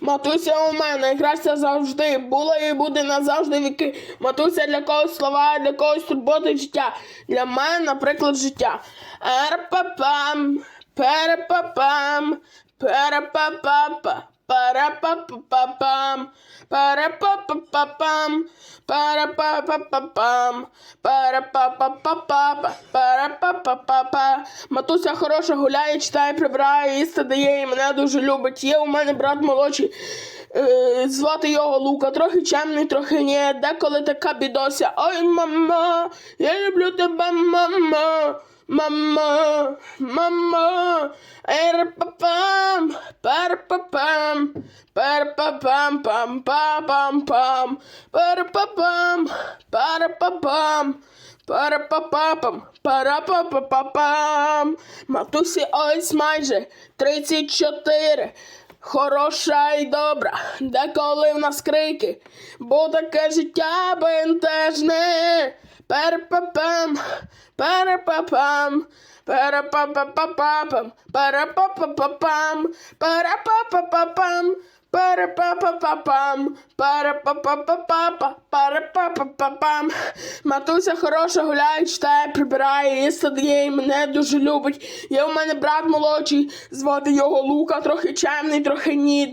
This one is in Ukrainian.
Матуся у мене найкраща завжди. Була і буде назавжди віки. Матуся для когось слова, для когось турботи життя. Для мене, наприклад, життя. Ерпапам, перепапам, перепапапа. Парапапапам, парапапапам, парапапапам, парапапапапа, парапапапапа. Матуся хороша гуляє, читає, прибирає, їсти дає і мене дуже любить. Є у мене брат молодший, е, звати його Лука, трохи чемний, трохи ні, деколи така бідося. Ой, мама, я люблю тебе, мама. Мама, мама, ерпапам, перпапам, перпапам, пам, пам, пам, перпапам, перпапам, перпапапам, парапапапам. Матусі ось майже 34. Хороша і добра, деколи в нас крики, бо таке життя бентежне. Перепапам, перепапам, перепапапапам, перепапапапам, перепапапапам, перепапапапам, перепапапапапа, перепапапапам. Матуся хороша гуляє, читає, прибирає, їсти дає і мене дуже любить. Є у мене брат молодший, звати його Лука, трохи чемний, трохи ні.